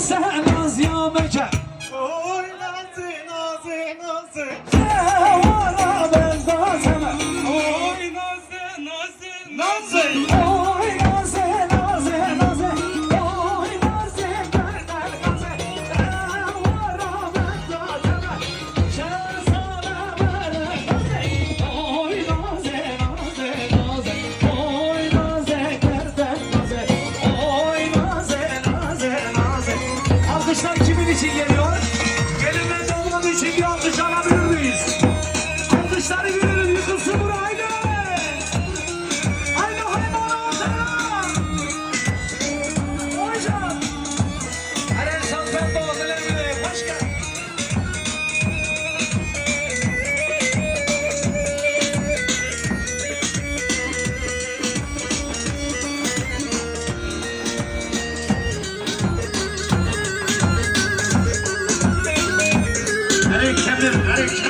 sen az yameke Oy nazı nazı nazı Sevara ben da sana Oy nazı nazı nazı active addiction.